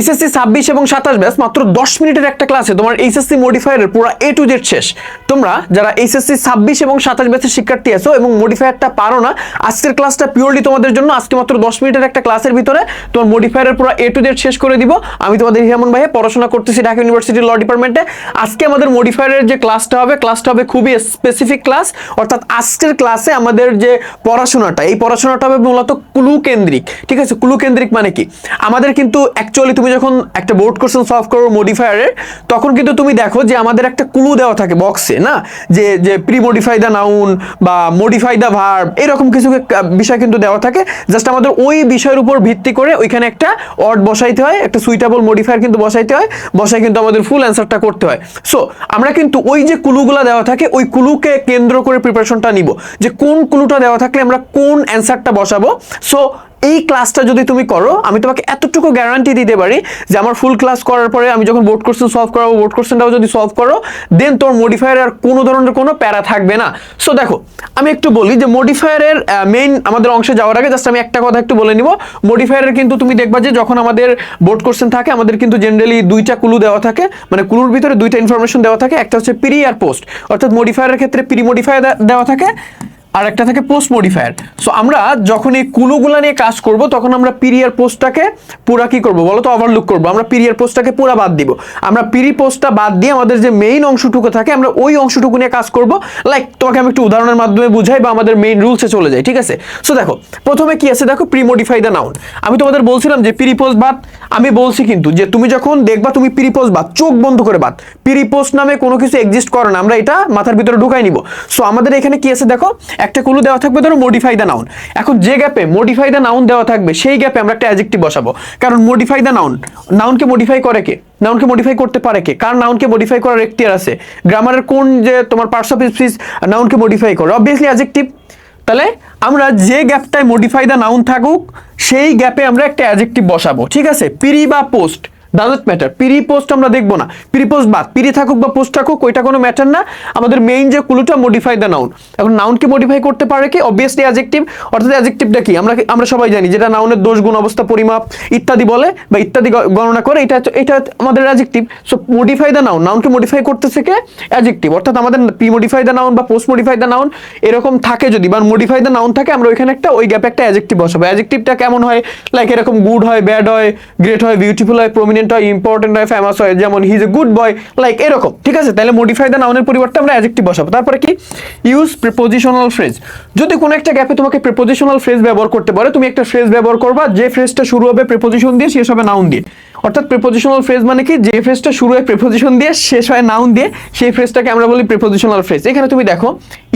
HSC ছাব্বিশ এবং সাতাশ ব্যাস মাত্র দশ মিনিটের একটা ক্লাসে তোমার এইচএসসি মডিফায়ারের পুরো এ টু জেড শেষ। তোমরা যারা এইচএসসি ছাব্বিশ এবং সাতাশ ব্যাচের শিক্ষার্থী আছো এবং মডিফায়ারটা পারো না, আজকের ক্লাসটা পিওরলি তোমাদের জন্য আজকে মাত্র দশ মিনিটের একটা ক্লাসের ভিতরে তোমার মডিফায়ারের পুরো এ টু জেড শেষ করে দিব। আমি তোমাদের হিরামন ভাইয়ে পড়াশোনা করতেছি ঢাকা ইউনিভার্সিটির ল ডিপার্টমেন্টে আজকে আমাদের মডিফায়ারের যে ক্লাসটা হবে ক্লাসটা হবে খুবই স্পেসিফিক ক্লাস অর্থাৎ আজকের ক্লাসে আমাদের যে পড়াশোনাটা, এই পড়াশোনাটা হবে মূলত ক্লু কেন্দ্রিক ঠিক আছে? ক্লু কেন্দ্রিক মানে কি? আমাদের কিন্তু অ্যাকচুয়ালি তুমি যখন একটা বোর্ড কোশ্চেন সলভ করো মডিফায়ারের তখন কিন্তু তুমি দেখো যে আমাদের একটা ক্লু দেওয়া থাকে বক্সে না? যে যে প্রি মডিফাই দ্য নাউন বা মডিফাই দ্য ভার্ব এরকম কিছু বিষয় কিন্তু দেওয়া থাকে। জাস্ট আমাদের ওই বিষয়ের উপর ভিত্তি করে ওইখানে একটা অর্ড বসাইতে হয়, একটা সুইটেবল মডিফায়ার কিন্তু বসাইতে হয়, বসাই কিন্তু আমাদের ফুল অ্যান্সারটা করতে হয়। সো আমরা কিন্তু ওই যে কুলুগুলা দেওয়া থাকে, ওই কুলুকে কেন্দ্র করে প্রিপারেশনটা নিব। যে কোন কুলুটা দেওয়া থাকলে আমরা কোন অ্যান্সারটা বসাবো? সো এই ক্লাসটা যদি তুমি করো, আমি তোমাকে এতটুকু গ্যারান্টি দিতে পারি যে আমার ফুল ক্লাস করার পরে আমি যখন বোর্ড কোশ্চেন সলভ করাবো বোর্ড কোশ্চেনটাও যদি সলভ করো দেন তোর মডিফায়ার আর কোনো ধরনের কোনো প্যারা থাকবে না। সো দেখো, আমি একটু বলি যে মডিফায়ারের মেইন আমাদের অংশে যাওয়ার আগে জাস্ট আমি একটা কথা একটু বলে নিব। মডিফায়ারের কিন্তু তুমি দেখবা যে যখন আমাদের বোর্ড কোশ্চেন থাকে, আমাদের কিন্তু জেনারেলি দুইটা কুলু দেওয়া থাকে। মানে কুলুর ভিতরে দুইটা ইনফরমেশন দেওয়া থাকে, একটা হচ্ছে প্রি আর পোস্ট অর্থাৎ মডিফায়ারের ক্ষেত্রে প্রি মডিফায়ার দেওয়া থাকে। আর একটা থাকে পোস্ট মডিফায়ার সো আমরা যখন এই কুলুগুলা নিয়ে কাজ করব, তখন আমরা পিরিয়ার পোস্টটাকে পুরা কি করব? বলো তো ওভারলুক করব। আমরা পিরিয়ার পোস্টটাকে পুরা বাদ দিব। আমরা পিরি পোস্টটা বাদ দিয়ে আমাদের যে মেইন অংশটুকু থাকে, আমরা ওই অংশটুকু নিয়ে কাজ করব। লাইক তোমাকে আমি একটু উদাহরণের মাধ্যমে বুঝাই বা আমাদের মেইন রুলসে চলে যাই, ঠিক আছে? সো দেখো, প্রথমে কি আছে? দেখো প্রি মডিফাই দ্য নাউন আমি তোমাদের বলছিলাম যে পিরি পোস্ট বাদ, আমি বলছি কিন্তু যে তুমি যখন দেখবা তুমি পিরি পোস্ট বাদ, চোখ বন্ধ করে বাদ। পিরি পোস্ট নামে কোনো কিছু এক্সিস্ট করে না, আমরা এটা মাথার ভিতরে ঢুকাই নিব। সো আমাদের এখানে কি আছে? দেখো একটা কুলু দেওয়া থাকবে, ধরো মডিফাই দ্য নাউন এখন যে গ্যাপে মডিফাই দ্য নাউন দেওয়া থাকবে, সেই গ্যাপে আমরা একটা অ্যাজেক্টিভ বসাবো। কারণ মডিফাই দ্য নাউন নাউনকে মডিফাই করে কে? নাউনকে মডিফাই করতে পারে কে? কার নাউনকে মডিফাই করার এখতিয়ার আছে? গ্রামারের কোন যে তোমার পার্টস অফ স্পিচ নাউনকে মডিফাই করে। অবভিয়াসলি অ্যাজেক্টিভ তাহলে আমরা যে গ্যাপটায় মডিফাই দ্য নাউন থাকুক, সেই গ্যাপে আমরা একটা অ্যাজেক্টিভ বসাবো। ঠিক আছে? পিরি বা post doesn't matter pre post আমরা দেখব না। পিরি পোস্ট বাদ। পিরি থাকুক বা পোস্ট থাকুক, ওইটা কোনো ম্যাটার না। আমাদের মেইন যে কুলুটা মডিফাই দ্য নাউন এখন নাউনকে মডিফাই করতে পারে কি? অবভিয়াসলি অ্যাজেক্টিভ অর্থাৎ অ্যাজেক্টিভটা কি? আমরা আমরা সবাই জানি যেটা নাউনের দোষ, গুণ, অবস্থা, পরিমাপ ইত্যাদি বলে বা ইত্যাদি গণনা করে, এটা এটা আমাদের adjective so modify the noun নাউনকে modify করতেছে কে? অ্যাজেক্টিভ অর্থাৎ আমাদের প্রি মডিফাই দ্য নাউন বা পোস্ট মডিফাই দ্য নাউন এরকম থাকে যদি বা মডিফাই দ্য নাউন থাকে, আমরা ওইখানে একটা ওই গ্যাপে একটা অ্যাজেক্টিভ বসাবো। অ্যাজেক্টিভটা কেমন হয়? লাইক এরকম গুড হয় ব্যাড হয় গ্রেট হয় বিউটিফুল হয় প্রমিনেন্ট হয় ইম্পর্টেন্ট হয় ফেমাস হয়, যেমন he is a good boy like এরকম, ঠিক আছে? তাহলে মডিফাই দ্য নাউনের পরিবর্তে আমরা অ্যাজেক্টিভ বসাবো। তারপরে কি? ইউজ প্রিপোজিশনাল ফ্রেজ যদি কোনো একটা গ্যাপে তোমাকে প্রিপোজিশনাল ফ্রেজ ব্যবহার করতে পারে তুমি একটা ফ্রেজ ব্যবহার করবা, যে ফ্রেজটা শুরু হবে প্রিপোজিশন দিয়ে, শেষ হবে নাউন দিয়ে। অর্থাৎ প্রিপোজিশনাল ফ্রেজ মানে কি? যে ফ্রেজটা শুরু হয় প্রিপোজিশন দিয়ে, শেষ হয় নাউন দিয়ে, সেই ফ্রেজটাকে আমরা বলি প্রিপোজিশনাল ফ্রেজ এখানে তুমি দেখো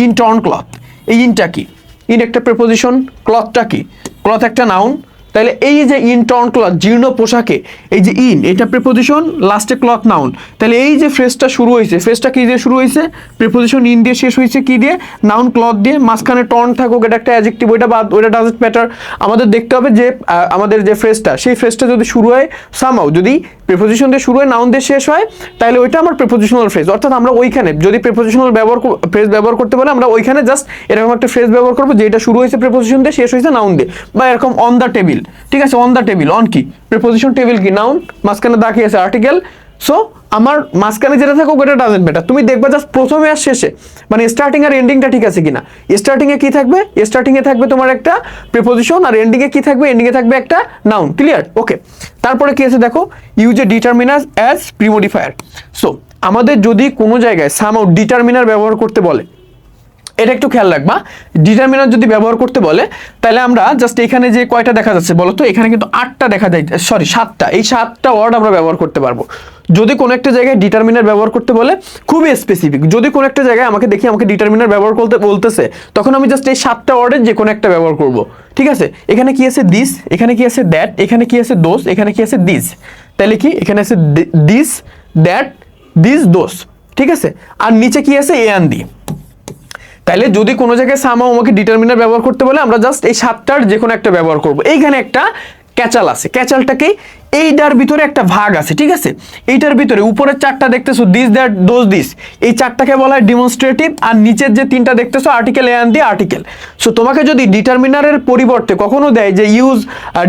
ইন টর্ন ক্লথ এই ইনটা কি? ইন একটা প্রিপোজিশন ক্লথটা কি? ক্লথ একটা নাউন তাহলে এই যে ইন টর্ন ক্লথ জীর্ণ পোশাকে, এই যে ইন এটা প্রিপোজিশন লাস্টে ক্লথ নাউন তাহলে এই যে ফ্রেজটা শুরু হয়েছে ফ্রেজটা কি দিয়ে শুরু হয়েছে? প্রিপোজিশন ইন দিয়ে শেষ হয়েছে কি দিয়ে? নাউন ক্লথ দিয়ে, মাঝখানে টর্ন থাকুক, এটা একটা অ্যাজেক্টিভ ওইটা বাদ, ওইটা ডাজেন্ট ম্যাটার আমাদের দেখতে হবে যে আমাদের যে ফ্রেজটা সেই ফ্রেজটা যদি শুরু হয় সামাও যদি প্রিপোজিশন দিয়ে শুরু হয় নাউন দিয়ে শেষ হয় তাহলে ওইটা আমার প্রিপোজিশনাল ফ্রেজ অর্থাৎ আমরা ওইখানে, যদি প্রিপোজিশনাল ব্যবহার ফ্রেজ ব্যবহার করতে পারি আমরা ওইখানে জাস্ট এরকম একটা ফ্রেজ ব্যবহার করব, যেটা শুরু হয়েছে প্রিপোজিশন দিয়ে, শেষ হয়েছে নাউন দিয়ে, বা এরকম অন দ্য টেবিল ঠিক আছে? অন দ্য টেবিল অন কি প্রিপোজিশন টেবিল কি নাউন মাঝখানে দাঁড়িয়ে আছে আর্টিকেল সো আমার মাঝখানে যেটা থাকুক ওটা ডাজেন্ট ম্যাটার তুমি দেখবা জাস্ট প্রথমে আর শেষে মানে স্টার্টিং আর এন্ডিংটা ঠিক আছে কিনা। স্টার্টিং এ কি থাকবে? স্টার্টিংয়ে থাকবে তোমার একটা প্রিপোজিশন আর এন্ডিংয়ে কি থাকবে? এন্ডিংয়ে থাকবে একটা নাউন ক্লিয়ার ওকে তারপরে কি আছে দেখো? Use a determiner as premodifier so আমাদের যদি কোনো জায়গায় সামাউ ডিটারমিনার ব্যবহার করতে বলে এটা একটু খেয়াল রাখবা। ডিটারমিনার যদি ব্যবহার করতে বলে, তাহলে আমরা জাস্ট এখানে যে কয়টা দেখা যাচ্ছে বলো তো, এখানে কিন্তু আটটা দেখা যায় সরি সাতটা। এই সাতটা ওয়ার্ড আমরা ব্যবহার করতে পারব। যদি কোনো একটা জায়গায় ডিটারমিনার ব্যবহার করতে বলে, খুবই স্পেসিফিক যদি কোনো একটা জায়গায় আমাকে দেখি আমাকে ডিটারমিনার ব্যবহার করতে বলতেছে, তখন আমি জাস্ট এই সাতটা ওয়ার্ডের যে কোনো একটা ব্যবহার করব। ঠিক আছে? এখানে কি আছে দিস এখানে কি আছে দ্যাট এখানে কি আছে দোস এখানে কি আছে দিস তাহলে কি? এখানে আছে দিস দ্যাট দিস দোস ঠিক আছে? আর নিচে কি আছে? এ আন দি তাহলে যদি কোনো জায়গায় সামাও আমাকে ডিটারমিনার ব্যবহার করতে বলে, আমরা জাস্ট এই সাতটার যে কোনো একটা ব্যবহার করব। এইখানে একটা ক্যাচাল আছে। ক্যাচালটাকে এইটার ভিতরে একটা ভাগ আছে, ঠিক আছে? এইটার ভিতরে উপরের চারটা দেখতেছো দিস দ্যাট দোজ দিস এই চারটাকে বলা হয় ডিমনস্ট্রেটিভ আর নিচের যে তিনটা দেখতেছো article a and the article so তোমাকে যদি ডিটারমিনারের পরিবর্তে কখনো দেয় যে ইউজ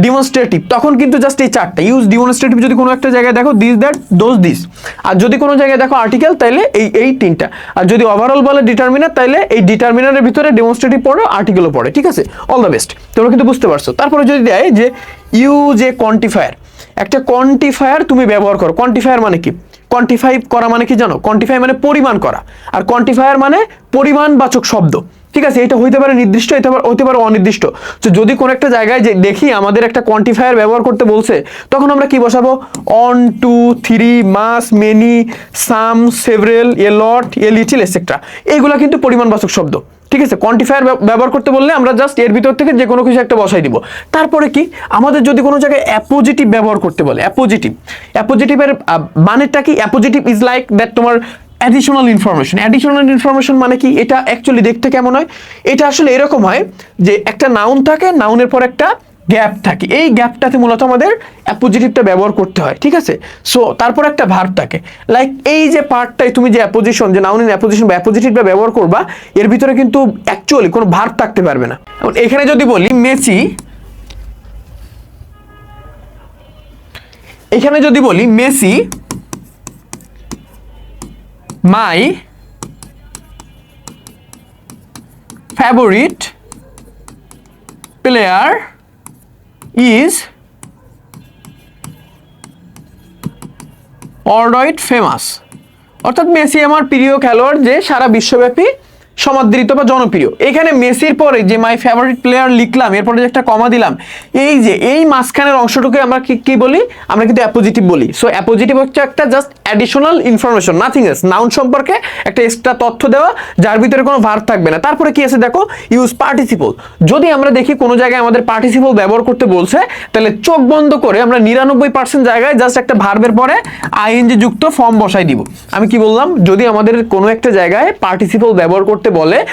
ডিমনস্ট্রেটিভ তখন কিন্তু জাস্ট এই চারটা। ইউজ ডিমনস্ট্রেটিভ যদি কোনো একটা জায়গায় দেখো দিস দ্যাট দোজ দিস আর যদি কোনো জায়গায় দেখো আর্টিকেল তাহলে এই এই তিনটা। আর যদি ওভারঅল বলে ডিটারমিনার তাহলে এই ডিটারমিনারের ভিতরে ডেমনস্ট্রেটিভ পড়ে আর্টিকেলও পড়ে, ঠিক আছে? অল দ্য বেস্ট তোমরা কিন্তু বুঝতে পারছ। তারপরে যদি দেয় যে ইউজ এ কোয়ান্টিফায়ার একটা কোয়ান্টিফায়ার তুমি ব্যবহার করো। কোয়ান্টিফায়ার মানে কি? কোয়ান্টিফাই করা মানে কি জানো? কোয়ান্টিফাই মানে পরিমাণ করা। আর কোয়ান্টিফায়ার মানে পরিমাণবাচক শব্দ। ঠিক আছে? এটা হইতে পারে নির্দিষ্ট, এটা হতে পারে অনির্দিষ্ট। তো যদি কোনো একটা জায়গায় যে দেখি আমাদের একটা কোয়ান্টিফায়ার ব্যবহার করতে বলছে, তখন আমরা কি বসাবো? One two three much many some several a lot a little etcetera এগুলা কিন্তু পরিমাণবাচক শব্দ। ঠিক আছে কোয়ান্টিফায়ার ব্যবহার করতে বললে আমরা জাস্ট এর ভিতর থেকে যে কোনো কিছু একটা বসাই দিব। তারপরে কি? আমাদের যদি কোনো জায়গায় অ্যাপোজিটিভ ব্যবহার করতে বলে অ্যাপোজিটিভ অ্যাপোজিটিভের মানেটা কি? অ্যাপোজিটিভ ইজ লাইক দ্যাট তোমার অ্যাডিশনাল ইনফরমেশন অ্যাডিশনাল ইনফরমেশন মানে কি? এটা অ্যাকচুয়ালি দেখতে কেমন হয়? এটা আসলে এরকম হয় যে একটা নাউন থাকে নাউনের পর একটা গ্যাপ থাকে। এই গ্যাপটাতে মূলত আমাদের অ্যাপোজিটিভটা ব্যবহার করতে হয়, ঠিক আছে? সো তারপর একটা ভার্ব থাকে। লাইক এই যে পার্টটাই তুমি যে অ্যাপোজিশন যে নাউনের অ্যাপোজিশন বা অ্যাপোজিটিভটা ব্যবহার করবা, এর ভিতরে কিন্তু অ্যাকচুয়ালি কোনো ভার্ব থাকতে পারবে না। এখানে যদি বলি, মেসি, এখানে যদি বলি, Messi, my favourite player is alright famous. অর্থাৎ মেসি আমার প্রিয় খেলোয়াড় যে সারা বিশ্বব্যাপী সমাদৃত বা জনপ্রিয়। এখানে মেসির পরে যে মাই ফেভারিট প্লেয়ার লিখলাম, এরপরে যে একটা কমা দিলাম, এই যে, এই মাঝখানের অংশটুকু আমরা কি কি বলি? আমরা কিন্তু অ্যাপোজিটিভ বলি। সো অ্যাপোজিটিভ হচ্ছে একটা just additional information nothing else noun সম্পর্কে একটা এক্সট্রা তথ্য দেওয়া, যার ভিতরে কোনো ভার থাকবে না। তারপরে কি আছে দেখো? ইউজ পার্টিসিপল যদি আমরা দেখি কোনো জায়গায় আমাদের পার্টিসিপল ব্যবহার করতে বলছে, তাহলে চোখ বন্ধ করে আমরা নিরানব্বই পার্সেন্ট জায়গায় জাস্ট একটা ভার্বের পরে আইএনজি যুক্ত ফর্ম বসাই দিব। আমি কি বললাম? যদি আমাদের কোনো একটা জায়গায় পার্টিসিপল ব্যবহার করতে বলে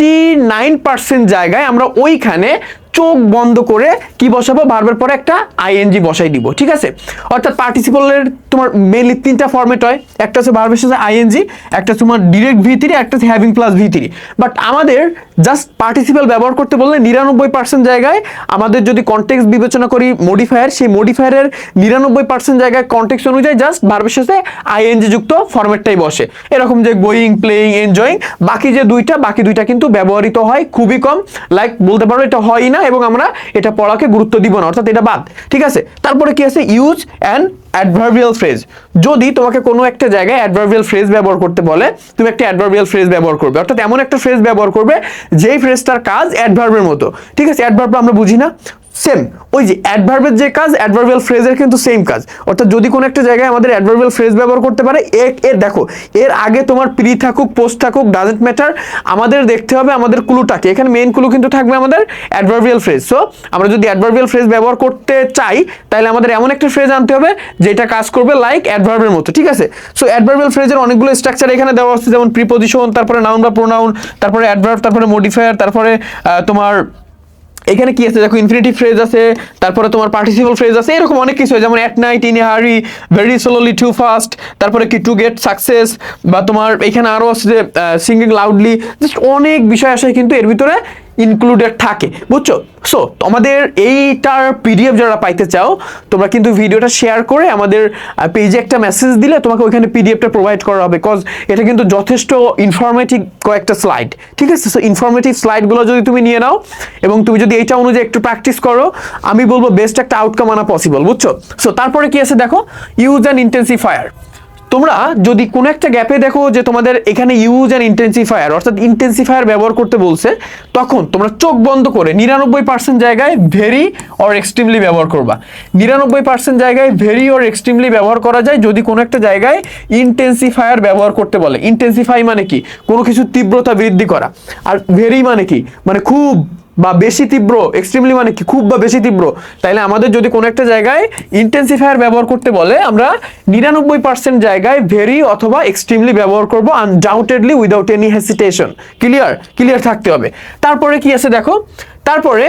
নাইনটি নাইন পার্সেন্ট জায়গায় আমরা ওইখানে চোখ বন্ধ করে কি বসাবো? ভার্বের পরে একটা আইএনজি বসাই দিব, ঠিক আছে? অর্থাৎ পার্টিসিপলের তোমার মেনলি তিনটা ফর্মেট হয়। একটা হচ্ছে ভার্বের সাথে আইএনজি একটা তোমার ডিরেক্ট ভি থ্রি একটা হচ্ছে having plus V three but আমাদের জাস্ট পার্টিসিপল ব্যবহার করতে বললে নিরানব্বই পার্সেন্ট জায়গায় আমাদের যদি কন্টেক্স বিবেচনা করি মডিফায়ার সেই মডিফায়ারের নিরানব্বই পার্সেন্ট জায়গায় কন্টেক্স অনুযায়ী জাস্ট ভার্বের সাথে আইএনজি যুক্ত ফর্মেটটাই বসে। এরকম যে গোয়িং প্লেয়িং এনজয়িং বাকি যে দুইটা, বাকি দুইটা কিন্তু ব্যবহৃত হয় খুবই কম। লাইক বলতে পারো এটা হয় না এবং আমরা এটা পড়াকে গুরুত্ব দিব না, অর্থাৎ এটা বাদ। ঠিক আছে? তারপরে কি আছে? ইউজ অ্যান্ড অ্যাডভার্বিয়াল ফ্রেজ যদি তোমাকে কোনো একটা জায়গায় অ্যাডভার্বিয়াল ফ্রেজ ব্যবহার করতে বলে, তুমি একটা অ্যাডভার্বিয়াল ফ্রেজ ব্যবহার করবে। অর্থাৎ এমন একটা ফ্রেজ ব্যবহার করবে, যেই ফ্রেজটার কাজ অ্যাডভার্বের মতো। ঠিক আছে? অ্যাডভার্ব আমরা বুঝি না? সেম ওই যে অ্যাডভার্বের যে কাজ অ্যাডভার্বিয়াল ফ্রেজের কিন্তু সেম কাজ। অর্থাৎ যদি কোনো একটা জায়গায় আমাদের অ্যাডভার্বিয়াল ফ্রেজ ব্যবহার করতে পারে এর দেখো, এর আগে তোমার প্রি থাকুক পোস্ট থাকুক ডাজেন্ট ম্যাটার আমাদের দেখতে হবে আমাদের ক্লুটাকে এখানে মেইন ক্লু কিন্তু থাকবে আমাদের অ্যাডভার্বিয়াল ফ্রেজ সো আমরা যদি অ্যাডভার্বিয়াল ফ্রেজ ব্যবহার করতে চাই, তাহলে আমাদের এমন একটা ফ্রেজ আনতে হবে, যেটা কাজ করবে লাইক অ্যাডভার্বের মতো, ঠিক আছে? সো অ্যাডভার্বিয়াল ফ্রেজের অনেকগুলো স্ট্রাকচার এখানে দেওয়া আছে যেমন প্রিপোজিশন তারপরে নাউন বা প্রোনাউন তারপরে অ্যাডভার্ব তারপরে মডিফায়ার তারপরে তোমার এখানে কি আছে? দেখো ইনফিনিটিভ ফ্রেজ আছে, তারপরে তোমার পার্টিসিপাল ফ্রেজ আছে, এরকম অনেক কিছু যেমন at night in hurry very slowly too fast তারপরে কি টু গেট সাকসেস বা তোমার এখানে আরও আছে যে সিঙ্গিং লাউডলি জাস্ট অনেক বিষয় আসে কিন্তু এর ভিতরে ইনক্লুডেড থাকে, বুঝছ? সো তোমাদের এইটার পিডিএফ যারা পাইতে চাও, তোমরা কিন্তু ভিডিওটা শেয়ার করে আমাদের পেজে একটা মেসেজ দিলে তোমাকে ওইখানে পিডিএফটা প্রোভাইড করা হবে বিকজ এটা কিন্তু যথেষ্ট ইনফরমেটিভ কয়েকটা স্লাইড ঠিক আছে? সো ইনফরমেটিভ স্লাইডগুলো যদি তুমি নিয়ে নাও, এবং তুমি যদি এইটা অনুযায়ী একটু প্র্যাকটিস করো, আমি বলব বেস্ট একটা আউটকাম আনা পসিবল বুঝছ? সো তারপরে কি আছে দেখো? ইউজ অ্যান্ড ইন্টেন্সিফায়ার তোমরা যদি কোনো একটা গ্যাপে দেখো যে তোমাদের এখানে ইউজ অ্যান্ড ইন্টেন্সিফায়ার অর্থাৎ ইন্টেন্সিফায়ার ব্যবহার করতে বলছে, তখন তোমরা চোখ বন্ধ করে নিরানব্বই পার্সেন্ট জায়গায় ভেরি অর এক্সট্রিমলি ব্যবহার করবা। নিরানব্বই পার্সেন্ট জায়গায় ভেরি অর এক্সট্রিমলি ব্যবহার করা যায় যদি কোনো একটা জায়গায় ইন্টেন্সিফায়ার ব্যবহার করতে বলে। ইন্টেন্সিফাই মানে কি? কোনো কিছু তীব্রতা বৃদ্ধি করা। আর ভেরি মানে কি? মানে খুব বা বেশি তীব্র এক্সট্রিমলি মানে কি? খুব বা বেশি তীব্র। তাইলে আমাদের যদি কোনো একটা জায়গায় ইন্টেন্সিফায়ার ব্যবহার করতে বলে, আমরা নিরানব্বই পার্সেন্ট জায়গায় ভেরি অথবা এক্সট্রিমলি ব্যবহার করব undoubtedly without any hesitation clear clear থাকতে হবে। তারপরে কি আছে দেখো? তারপরে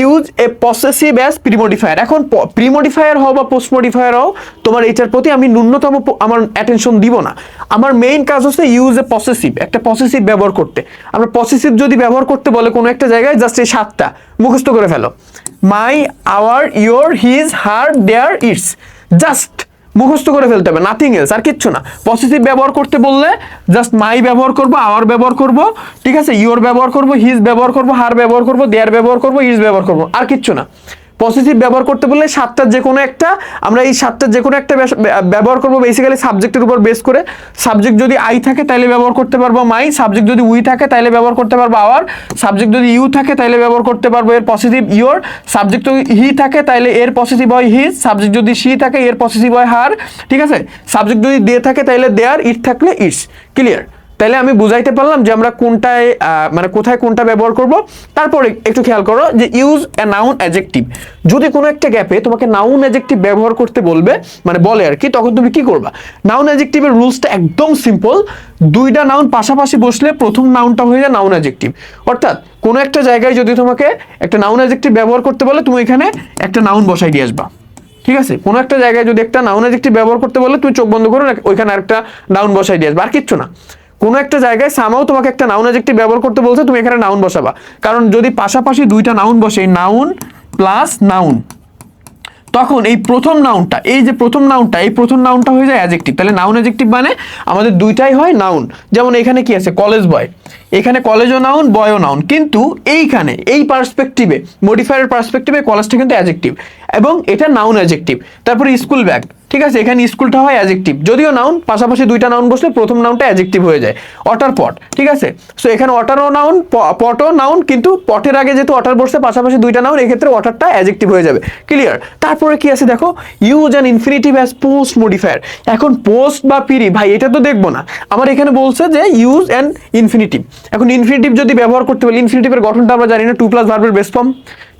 use a possessive as premodifier এখন প্রিমোডিফায়ার হও বা পোস্ট মডিফায়ার হও, তোমার এটার প্রতি আমি ন্যূনতম আমার অ্যাটেনশন দিব না। আমার মেইন কাজ হচ্ছে ইউজ এ পসেসিভ একটা পসেসিভ ব্যবহার করতে। আমরা পসেসিভ যদি ব্যবহার করতে বলে কোনো একটা জায়গায় জাস্ট এই সাতটা, মুখস্থ করে ফেলো। My our your his her their its just মুখস্থ করে ফেলতে হবে নাথিং এলস আর কিচ্ছু না। পজিটিভ ব্যবহার করতে বললে জাস্ট মাই ব্যবহার করব আওয়ার ব্যবহার করব, ঠিক আছে? ইওর ব্যবহার করব হিজ ব্যবহার করব হার ব্যবহার করব দেয়ার ব্যবহার করব ইজ ব্যবহার করব, আর কিচ্ছু না। পজিটিভ ব্যবহার করতে বললে সাতটার যে কোনো একটা, আমরা এই সাতটার যে কোনো একটা ব্যবহার করব বেসিক্যালি সাবজেক্টের উপর বেস করে। সাবজেক্ট যদি আই থাকে তাহলে ব্যবহার করতে পারব মাই সাবজেক্ট যদি উই থাকে তাহলে ব্যবহার করতে পারব আওয়ার সাবজেক্ট যদি ইউ থাকে তাহলে ব্যবহার করতে পারব এর পজিটিভ ইওর সাবজেক্ট যদি হি থাকে তাহলে এর পজিটিভ হয় হিজ সাবজেক্ট যদি সি থাকে এর পজিটিভ হয় হার ঠিক আছে? সাবজেক্ট যদি দে থাকে তাহলে দেয়ার ইট থাকলে ইটস ক্লিয়ার তাহলে আমি বুঝাইতে পারলাম যে আমরা কোনটায় মানে কোথায় কোনটা ব্যবহার করব। তারপরে একটু খেয়াল করো যে ইউজ এ নাউন অ্যাজেক্টিভ যদি কোনো একটা গ্যাপে তোমাকে নাউন অ্যাজেক্টিভ ব্যবহার করতে বলবে মানে বলে আর কি, তখন তুমি কি করবা? নাউন অ্যাজেক্টিভের রুলসটা একদম সিম্পল দুইটা নাউন পাশাপাশি বসলে প্রথম নাউনটা হয়ে যায় নাউন অ্যাজেক্টিভ অর্থাৎ কোনো একটা জায়গায় যদি তোমাকে একটা নাউন অ্যাজেক্টিভ ব্যবহার করতে বলে, তুমি এখানে একটা নাউন বসাই দিয়ে আসবা। ঠিক আছে? কোনো একটা জায়গায় যদি একটা নাউন অ্যাজেক্টিভ ব্যবহার করতে বলে, তুমি চোখ বন্ধ করো ওইখানে আরেকটা নাউন বসাই দিয়ে আসবা। আর কিচ্ছু না। কোনো একটা জায়গায় সামাও তোমাকে একটা নাউন অ্যাজেক্টিভ ব্যবহার করতে বলছে, তুমি এখানে নাউন বসাবা। কারণ যদি পাশাপাশি দুইটা নাউন বসে নাউন প্লাস নাউন তখন এই প্রথম নাউনটা এই যে প্রথম নাউনটা এই প্রথম নাউনটা হয়ে যায় অ্যাজেক্টিভ তাহলে নাউন অ্যাজেক্টিভ মানে আমাদের দুইটাই হয় নাউন যেমন এখানে কি আছে? কলেজ বয় এখানে কলেজও নাউন বয়ও নাউন কিন্তু এইখানে, এই পার্সপেক্টিভে মডিফায়ারের পার্সপেক্টিভে কলেজটা কিন্তু অ্যাজেক্টিভ এবং এটা নাউন অ্যাজেক্টিভ তারপরে স্কুল ব্যাগ ঠিক আছে, এখানে স্কুলটা হয় অ্যাজেক্টিভ যদিও নাউন পাশাপাশি দুইটা নাউন বসলে প্রথম নাউনটা অ্যাজেক্টিভ হয়ে যায়। অটার পট ঠিক আছে? সো এখানে অটারও নাউন পটও নাউন কিন্তু পটের আগে যেহেতু অটার বসছে, পাশাপাশি দুইটা নাউন এক্ষেত্রে অটারটা অ্যাজেক্টিভ হয়ে যাবে। ক্লিয়ার তারপরে কি আছে দেখো? Use an infinitive as post modifier এখন পোস্ট বা পিরি ভাই, এটা তো দেখব না। আমার এখানে বলছে যে ইউজ অ্যান ইনফিনিটিভ এখন ইনফিনিটিভ যদি ব্যবহার করতে বলি ইনফিনিটিভের গঠনটা আমরা জানি না টু প্লাস ভার্বের বেস ফর্ম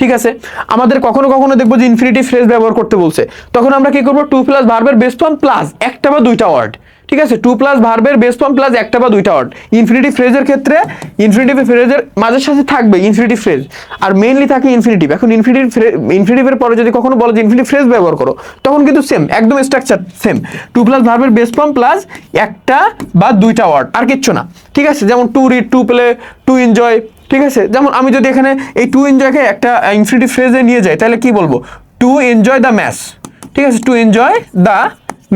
ঠিক আছে? আমাদের কখনো কখনো দেখব যে ইনফিনিটিভ ফ্রেজ ব্যবহার করতে বলছে। তখন আমরা কি করব? টু প্লাস ভার্বের বেস ফর্ম প্লাস একটা বা দুইটা ওয়ার্ড ঠিক আছে? টু প্লাস ভার্বের বেস ফর্ম প্লাস একটা বা দুইটা ওয়ার্ড ইনফিনিটিভ ফ্রেজের ক্ষেত্রে ইনফিনিটিভ ফ্রেজের মাঝে সাথে থাকবে ইনফিনিটিভ ফ্রেজ আর মেইনলি থাকে ইনফিনিটিভ এখন ইনফিনিটিভ ইনফিনিটিভের পরে যদি কখনো বলো যে ইনফিনিটিভ ফ্রেজ ব্যবহার করো, তখন কিন্তু সেম একদম স্ট্রাকচার সেম টু প্লাস ভার্বের বেস ফর্ম প্লাস একটা বা দুইটা ওয়ার্ড আর কিচ্ছু না, ঠিক আছে? যেমন to read to play to enjoy ঠিক আছে? যেমন আমি যদি এখানে এই টু এনজয়কে একটা ইনফিনিটিভ ফ্রেজে নিয়ে যাই, তাহলে কি বলব? টু এনজয় দ্য ম্যাচ ঠিক আছে to enjoy the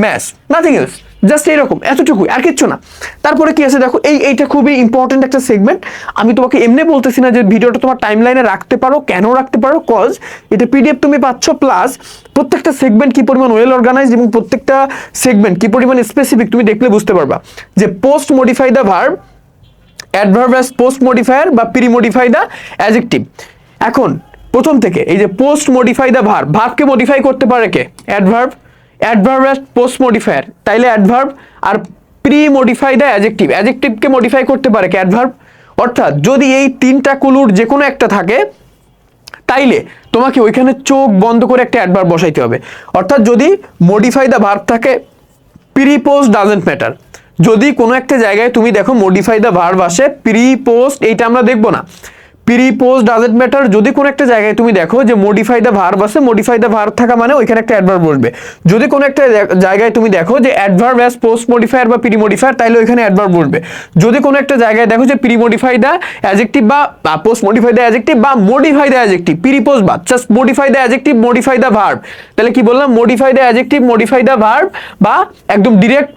match nothing else just এইরকম এতটুকুই, আর কিচ্ছু না। তারপরে কি আছে, দেখো, এই এইটা খুবই ইম্পর্টেন্ট একটা সেগমেন্ট আমি তোমাকে এমনি বলতেছি না যে ভিডিওটা তোমার টাইম লাইনে রাখতে পারো, কেন রাখতে পারো কজ এটা পিডিএফ তুমি পাচ্ছ প্লাস প্রত্যেকটা সেগমেন্ট কি পরিমাণ ওয়েল অর্গানাইজ এবং প্রত্যেকটা সেগমেন্ট কি পরিমাণ স্পেসিফিক তুমি দেখলে বুঝতে পারবা। যে post modify the verb adverb as post modifier বা প্রি মডিফাই দ্য অ্যাজেক্টিভ এখন প্রথম থেকে, এই যে পোস্ট মডিফাই দ্য ভার্ব ভার্বকে মডিফাই করতে পারে কে? অ্যাডভার্ব অ্যাডভার্ব পোস্ট মডিফায়ার তাইলে অ্যাডভার্ব আর প্রি মডিফাই দ্য অ্যাজেক্টিভ অ্যাজেক্টিভকে মডিফাই করতে পারে কে? অ্যাডভার্ব অর্থাৎ যদি এই তিনটা কুলুর যে কোনো একটা থাকে, তাইলে তোমাকে ওইখানে চোখ বন্ধ করে একটা অ্যাডভার্ব বসাইতে হবে। অর্থাৎ যদি মডিফাই দ্য ভার্ব থাকে প্রি পোস্ট ডাজেন্ট ম্যাটার যদি কোনো একটা জায়গায় তুমি দেখো মডিফাই দ্য ভার্ব আসে প্রি পোস্ট এইটা আমরা দেখব না। প্রি পোস্ট ডাজেন্ট ম্যাটার যদি কোনো একটা জায়গায় তুমি দেখো যে মডিফাই দ্য ভার্ব আছে মডিফাই দ্য ভার্ব থাকা মানে ওইখানে একটা অ্যাডভার্ব বসবে। যদি কোনো একটা জায়গায় তুমি দেখো যে অ্যাডভার্ব অ্যাজ পোস্ট মডিফায়ার বা প্রি মডিফায়ার তাইলে ওইখানে অ্যাডভার্ব বসবে। যদি কোনো একটা জায়গায় দেখো যে প্রি মডিফাই দ্য অ্যাজেক্টিভ বা পোস্ট মডিফাই দ্য অ্যাজেক্টিভ বা modify the adjective pre post বা just modify the adjective modify the verb তাহলে কি বললাম? Modify the adjective modify the verb বা একদম ডিরেক্ট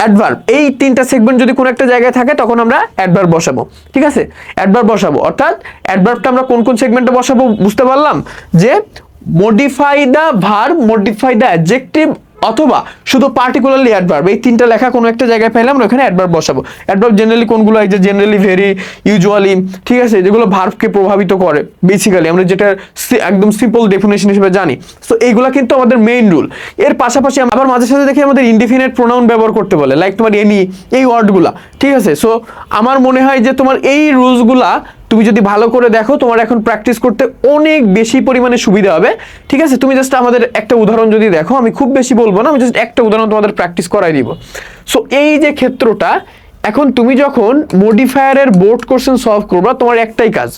অ্যাডভার্ব এই তিনটা সেগমেন্ট যদি কোনো একটা জায়গায় থাকে, তখন আমরা অ্যাডভার্ব বসাবো। ঠিক আছে? অ্যাডভার্ব বসাবো। অর্থাৎ অ্যাডভার্বটা আমরা কোন কোন সেগমেন্টে বসাবো বুঝতে পারলাম? যে modify the verb modify the adjective অথবা শুধু পার্টিকুলারলি অ্যাডভার্ব এই তিনটা লেখা কোনো একটা জায়গায় পেলাম ওখানে অ্যাডভার্ব বসাবো। অ্যাডভার্ব জেনারেলি কোনগুলো? হয় যে জেনারেলি ভেরি ইউজুয়ালি ঠিক আছে? যেগুলো ভার্বকে প্রভাবিত করে বেসিক্যালি আমরা যেটা একদম সিম্পল ডেফিনেশন হিসেবে জানি। সো এইগুলো কিন্তু আমাদের মেইন রুল এর পাশাপাশি আবার মাঝে সাথে দেখি আমাদের ইনডিফিনিট প্রোনাউন ব্যবহার করতে বলে লাইক তোমার এনি এই ওয়ার্ডগুলা ঠিক আছে? সো আমার মনে হয় যে তোমার এই রুলসগুলা তুমি যদি ভালো করে দেখো, তোমার এখন প্র্যাকটিস করতে অনেক বেশি পরিমাণে সুবিধা হবে। ঠিক আছে? তুমি জাস্ট আমাদের একটা উদাহরণ যদি দেখো, আমি খুব বেশি বলব না, আমি জাস্ট একটা উদাহরণ তোমাদের প্র্যাকটিস করাই দিব সো এই যে ক্ষেত্রটা, এখন তুমি যখন মডিফায়ারের বোর্ড কোশ্চেন সলভ করবা, তোমার একটাই কাজ।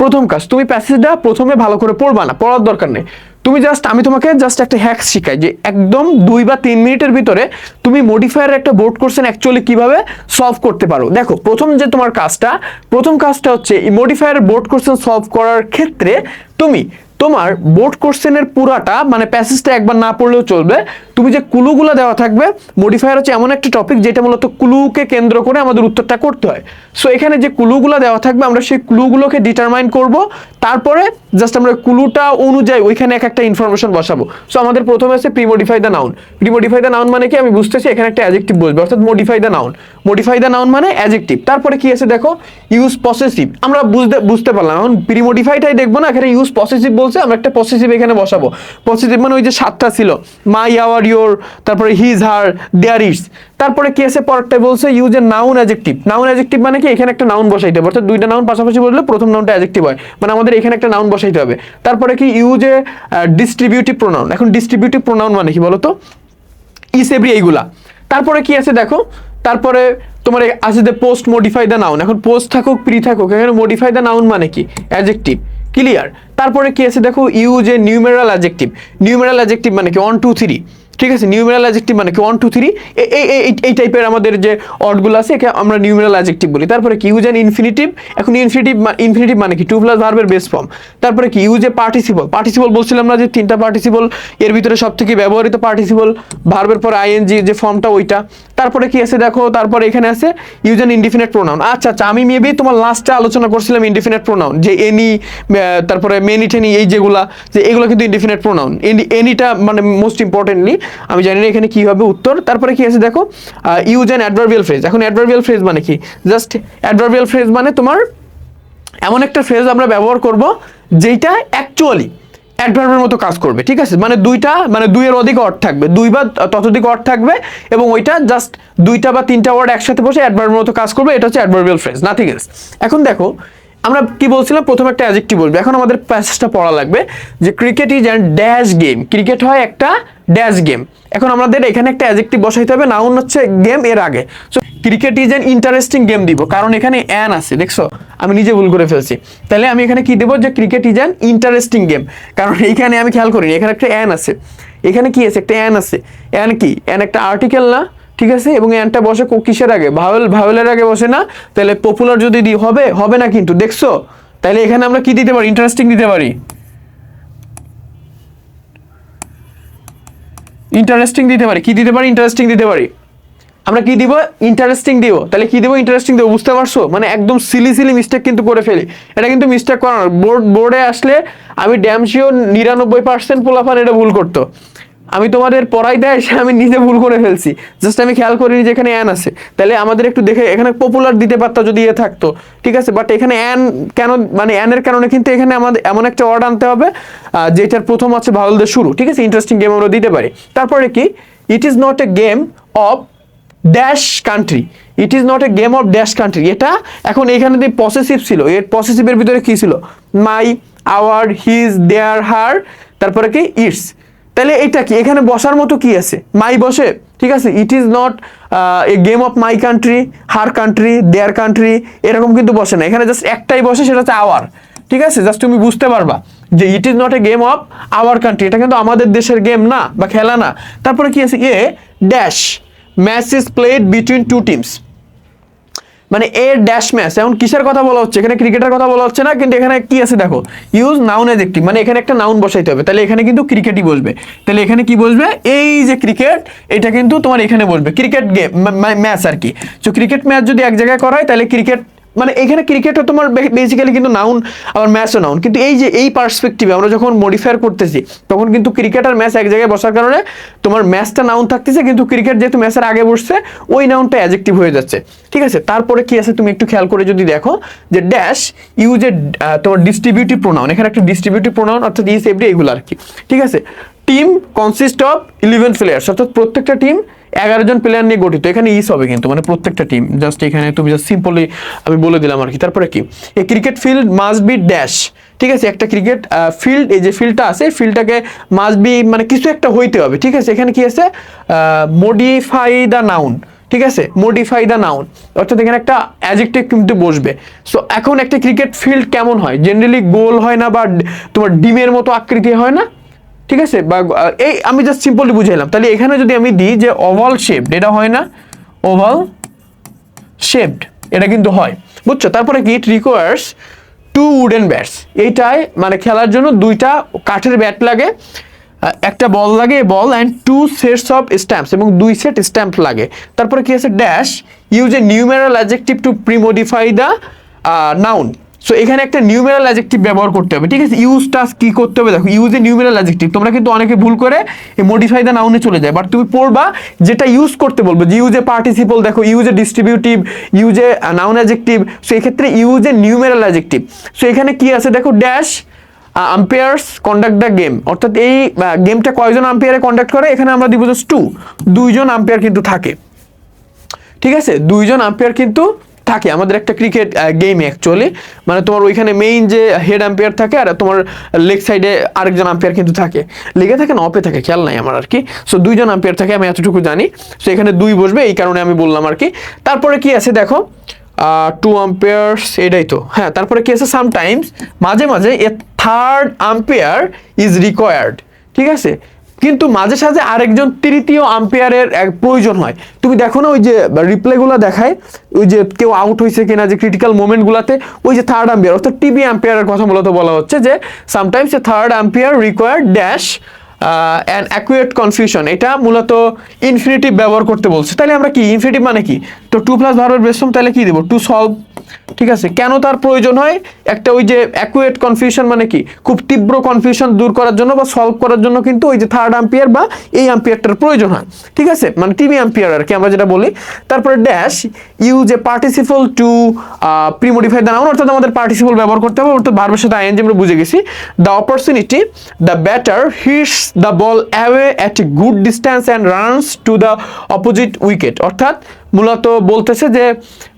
প্রথম কাজ, তুমি প্যাসেজটা প্রথমে ভালো করে পড়বা না, পড়ার দরকার নেই। তুমি জাস্ট আমি তোমাকে জাস্ট একটা হ্যাক শিখাই যে একদম দুই বা তিন মিনিটের ভিতরে তুমি মডিফায়ার একটা বোর্ড কোশ্চেন অ্যাকচুয়ালি কীভাবে সলভ করতে পারো। দেখো, প্রথম যে তোমার কাজটা, প্রথম কাজটা হচ্ছে এই মডিফায়ার বোর্ড কোশ্চেন সলভ করার ক্ষেত্রে তুমি তোমার বোর্ড কোশ্চেনের পুরাটা মানে প্যাসেজটা একবার না পড়লেও চলবে তুমি যে কুলুগুলো দেওয়া থাকবে মডিফায়ার হচ্ছে এমন একটা টপিক যেটা মূলত কুলুকে কেন্দ্র করে আমাদের উত্তরটা করতে হয়। সো এখানে যে কুলুগুলো দেওয়া থাকবে, আমরা সেই ক্লুগুলোকে ডিটারমাইন করব, তারপরে জাস্ট আমরা কুলুটা অনুযায়ী ওইখানে এক একটা ইনফরমেশন বসাবো। সো আমাদের প্রথমে আছে pre modify the noun pre modify the noun মানে কি? আমি বুঝতেছি, এখানে একটা অ্যাজেক্টিভ বসবে, অর্থাৎ modify the noun modify the noun মানে অ্যাজেক্টিভ তারপরে কি আছে দেখো? ইউজ পসেসিভ আমরা বুঝতে বুঝতে পারলাম। এখন প্রি মডিফাইটাই দেখব না, এখানে ইউজ পসেসিভ বলছে, আমরা একটা পসেসিভ এখানে বসাবো। পসেসিভ মানে ওই যে সাতটা ছিল। মাই আওয়ার ইয়োর তারপরে হিজ হার দেয়ার ইস তারপরে কি আছে? পরেরটা বলছে use a noun adjective noun adjective মানে কি? এখানে একটা নাউন বসাইতে হবে। অর্থাৎ দুইটা নাউন পাশাপাশি বললে প্রথম নাউনটা অ্যাজেক্টিভ হয়। মানে আমাদের এখানে একটা নাউন বসাইতে হবে। তারপরে কি? ইউজ এ ডিস্ট্রিবিউটিভ প্রোনাউন এখন ডিস্ট্রিবিউটিভ প্রোনাউন মানে কি বলতো? ইস এভরি এইগুলা। তারপরে কি আছে দেখো? তারপরে তোমার আছে যে পোস্ট মডিফাই দ্য নাউন এখন পোস্ট থাকুক প্রি থাকুক, এখানে মডিফাই দ্য নাউন মানে কি? অ্যাজেক্টিভ ক্লিয়ার তারপরে কি আছে দেখো? Use a numeral adjective numeral adjective মানে কি? ওয়ান টু থ্রি ঠিক আছে নিউমেরাল অ্যাজেক্টিভ মানে কি? ওয়ান টু থ্রি এই এই- টাইপের আমাদের যে অর্ডগুলো আছে, একে আমরা নিউমেরাল অ্যাজেক্টিভ বলি। তারপরে কি? ইউজ অ্যান ইনফিনিটিভ এখন ইনফিনিটিভ ইনফিনিটিভ মানে কি? টু প্লাস ভার্বের বেস ফর্ম তারপরে কি? ইউজ এ পার্টিসিপল পার্টিসিপল বলছিলাম না যে তিনটা পার্টিসিপল এর ভিতরে সব থেকে ব্যবহৃত পার্টিসিপল ভার্বের পর আইএনজি যে ফর্মটা ওইটা। তারপরে কি আছে দেখো, তারপরে এখানে আছে ইউজ অ্যান ইনডিফিনিট প্রোনাউন আচ্ছা আচ্ছা আমি মেবি তোমার লাস্টে আলোচনা করছিলাম ইনডিফিনিট প্রোনাউন যে এনি তারপরে মেনি টেনি এই যেগুলা, যে এগুলো কিন্তু ইনডিফিনিট প্রোনাউন এনিটা মানে মোস্ট ইম্পর্টেন্টলি আমি জানি না এখানে কি হবে উত্তর। তারপরে কি আছে দেখো ইউজ অ্যান অ্যাডভার্বিয়াল ফ্রেজ এখন অ্যাডভার্বিয়াল ফ্রেজ মানে কি? জাস্ট অ্যাডভার্বিয়াল ফ্রেজ মানে তোমার এমন একটা ফ্রেজ আমরা ব্যবহার করব যেটা অ্যাকচুয়ালি অ্যাডভার্বের মতো কাজ করবে, ঠিক আছে? মানে দুইটা মানে দুইয়ের অধিক অর্থ থাকবে। দুই বা ততোধিক অর্থ থাকবে এবং ওইটা জাস্ট দুইটা বা তিনটা ওয়ার্ড একসাথে বসে অ্যাডভার্বের মতো কাজ করবে, এটা হচ্ছে অ্যাডভার্বিয়াল ফ্রেজ নাথিং এলস এখন দেখো, আমরা কি বলছিলাম? প্রথমে একটা অ্যাজেক্টিভ বলব। এখন আমাদের প্যাসেজটা পড়া লাগবে যে cricket is and dash game cricket হয় একটা ড্যাশ গেম। এখন আমাদের এখানে একটা অ্যাজেক্টিভ বসাইতে হবে, নাউন হচ্ছে গেম এর আগে। So cricket is an interesting game দিব, কারণ এখানে অ্যান আছে, দেখছ? আমি নিজে ভুল করে ফেলছি। তাহলে আমি এখানে কি দেবো যে cricket is an interesting game কারণ এইখানে আমি খেয়াল করিনি, এখানে একটা অ্যান আছে। এখানে কি আছে? একটা অ্যান আছে। অ্যান কি? অ্যান একটা আর্টিকেল না, ঠিক আছে? এবং অ্যানটা বসে কিসের আগে? ভাওয়েল ভাওয়েলের আগে বসে না? তাহলে পপুলার যদি দিই হবে হবে না কিন্তু, দেখছ? তাহলে এখানে আমরা কি দিতে পারি? ইন্টারেস্টিং দিতে পারি। ইন্টারেস্টিং দিতে পারি। কি দিতে পারি? ইন্টারেস্টিং দিতে পারি। আমরা কি দিব? ইন্টারেস্টিং দিব। তাহলে কি দিব? ইন্টারেস্টিং দেবো। বুঝতে পারছ? মানে একদম সিলি সিলি মিস্টেক কিন্তু করে ফেলি। এটা কিন্তু মিস্টেক করানোর বোর্ড বোর্ডে আসলে আমি ড্যাম শিওর নিরানব্বই পার্সেন্ট পোলাফান এটা ভুল করতো। আমি তোমাদের পড়াইতে এসে আমি নিজে ভুল করে ফেলছি। জাস্ট আমি খেয়াল করিনি যে এখানে অ্যান আছে। তাহলে আমাদের একটু দেখে, এখানে পপুলার দিতে পারতো যদি এ থাকতো। ঠিক আছে? বাট এখানে অ্যান কেন মানে অ্যানের কারণে কিন্তু এখানে আমাদের এমন একটা ওয়ার্ড আনতে হবে যেটার প্রথম আছে ভাওয়ালদের শুরু। ঠিক আছে? ইন্টারেস্টিং গেম আমরা দিতে পারি। তারপরে কি? It is not a game of dash country it is not a game of dash country এটা এখন এখানে যে পসেসিভ ছিল, এর পসেসিভের ভিতরে কি ছিল? মাই আওয়ার হিজ দেয়ার হার তারপরে কি? ইটস তাহলে এটা কি? এখানে বসার মতো কি আছে? মাই বসে, ঠিক আছে? It is not a game of my country her country their country এরকম কিন্তু বসে না। এখানে জাস্ট একটাই বসে, সেটা হচ্ছে আওয়ার ঠিক আছে? জাস্ট তুমি বুঝতে পারবা যে it is not a game of our country এটা কিন্তু আমাদের দেশের গেম না বা খেলা না। তারপরে কি আছে? A dash match is played between two teams মানে এ ড্যাশ ম্যাচ এখন কিসের কথা বলা হচ্ছে? এখানে ক্রিকেটের কথা বলা হচ্ছে না, কিন্তু এখানে কি আছে দেখো? ইউজ নাউন এজেক্টিভ মানে এখানে একটা নাউন বসাইতে হবে। তাহলে এখানে কিন্তু ক্রিকেটই বলবে তাহলে এখানে কি বলবে এই যে ক্রিকেট এটা কিন্তু তোমার এখানে বলবে ক্রিকেট গেম ম্যাচ আর কি। তো ক্রিকেট ম্যাচ যদি এক জায়গায় করা হয়, তাহলে ক্রিকেট মানে এখানে ক্রিকেটও তোমার বেসিক্যালি কিন্তু নাউন আবার ম্যাচও নাউন কিন্তু এই যে, এই পার্সপেক্টিভে আমরা যখন মডিফায়ার করতেছি, তখন কিন্তু ক্রিকেট আর ম্যাচ এক জায়গায় বসার কারণে তোমার ম্যাচটা নাউন থাকতেছে, কিন্তু ক্রিকেট যেহেতু ম্যাচের আগে বসছে, ওই নাউনটা অ্যাজেক্টিভ হয়ে যাচ্ছে। ঠিক আছে? তারপরে কি আছে তুমি একটু খেয়াল করে যদি দেখো, যে ড্যাশ ইউজ এ তোমার ডিস্ট্রিবিউটিভ প্রোনাউন এখানে একটা ডিস্ট্রিবিউটিভ প্রোনাউন অর্থাৎ ইস এভরি এগুলো আর কি। ঠিক আছে? Team consist of eleven players অর্থাৎ প্রত্যেকটা টিম এগারো জন প্লেয়ার নিয়ে গঠিত, এখানে ইস হবে কিন্তু মানে প্রত্যেকটা টিম জাস্ট এখানে তুমি জাস্ট সিম্পলি আমি বলে দিলাম আর কি। তারপরে কি? A cricket field must be dash ঠিক আছে? একটা ক্রিকেট ফিল্ড এই যে ফিল্ডটা আছে ফিল্ডটাকে মাস্ট বি মানে কিছু একটা হইতে হবে। ঠিক আছে? এখানে কি আছে? মডিফাই দ্য নাউন ঠিক আছে? মডিফাই দ্য নাউন অর্থাৎ এখানে একটা অ্যাজেক্টিভ কিন্তু বসবে। সো এখন একটা ক্রিকেট ফিল্ড কেমন হয়? জেনারেলি গোল হয় না বা তোমার ডিমের মতো আকৃতি হয় না? ঠিক আছে? বা এই আমি জাস্ট সিম্পলি বুঝাইলাম। তাহলে এখানে যদি আমি দিই যে ওভাল শেপড এটা হয় না? ওভাল শেপড এটা কিন্তু হয়। বুঝছ? তারপরে কি? It requires two wooden bats এইটায় মানে খেলার জন্য দুইটা কাঠের ব্যাট লাগে একটা বল লাগে ball and two sets of stumps এবং দুই সেট স্ট্যাম্প লাগে। তারপরে কি আছে? Dash use a numeral adjective to premodify the noun so এখানে একটা নিউমেরাল অ্যাজেক্টিভ ব্যবহার করতে হবে। ঠিক আছে? ইউজটা কি করতে হবে? দেখো ইউজ এ নিউমেরাল অ্যাজেক্টিভ তোমরা কিন্তু অনেকে ভুল করে মডিফাই দ্য নাউনে চলে যায়। বাট তুমি পড়বা যেটা ইউজ করতে বলব। যে ইউজ পার্টিসিপল দেখো use distributive use noun adjective so এক্ষেত্রে use a numeral adjective so এখানে কি আছে? দেখো dash umpires conduct the game অর্থাৎ এই গেমটা কয়জন আম্পায়ারে কন্ডাক্ট করে? এখানে আমরা দিব জাস্ট টু দুইজন আম্পায়ার কিন্তু থাকে। ঠিক আছে? দুইজন আম্পায়ার কিন্তু থাকে। আমাদের একটা ক্রিকেট গেমে অ্যাকচুয়ালি মানে তোমার ওইখানে মেইন যে হেড আম্পায়ার থাকে আর তোমার লেগ সাইডে আরেকজন আম্পায়ার কিন্তু থাকে। লেগে থাকে না অপে থাকে, খেয়াল নাই আমার আর কি। সো দুইজন আম্পায়ার থাকে, আমি এতটুকু জানি। সো এখানে দুই বসবে, এই কারণে আমি বললাম আর কি। তারপরে কি আছে দেখো? টু আম্পায়ার্স এটাই তো। হ্যাঁ তারপরে কি আছে? সামটাইমস মাঝে মাঝে a third umpire is required ঠিক আছে? কিন্তু মাঝে সাঝে আরেকজন তৃতীয় আম্পায়ারের প্রয়োজন হয়। তুমি দেখো না ওই যে রিপ্লেগুলো দেখায়, ওই যে কেউ আউট হয়েছে কিনা যে ক্রিটিক্যাল মোমেন্টগুলোতে ওই যে থার্ড আম্পায়ার, অর্থাৎ টিভি আম্পায়ারের কথা মূলত বলা হচ্ছে যে sometimes a third umpire required dash and acute confusion এটা মূলত ইনফিনিটিভ ব্যবহার করতে বলছে। তাহলে আমরা কি ইনফিনিটিভ মানে কি? তো টু প্লাস ভার্বের বেসম তাহলে কি দেবো? টু সলভ ঠিক আছে, কেন তার প্রয়োজন হয়? একটা ওই যে অ্যাকুয়েট কনফিউশন মানে কি? খুব তীব্র কনফিউশন দূর করার জন্য বা সলভ করার জন্য কিন্তু ওই যে থার্ড আম্পিয়ার বা এই আম্পিয়ারটার প্রয়োজন হয়। ঠিক আছে? মানে টিভি আম্পিয়ার আর কি, আমরা যেটা বলি। তারপরে dash use a participle to premodify the noun অর্থাৎ আমাদের পার্টিসিপল ব্যবহার করতে হবে, অর্থাৎ ভার্বের সাথে আইএনজি আমরা বুঝে গেছি। The opportunity the batter hits the ball away at a good distance and runs to the opposite wicket অর্থাৎ মূলত বলতেছে যে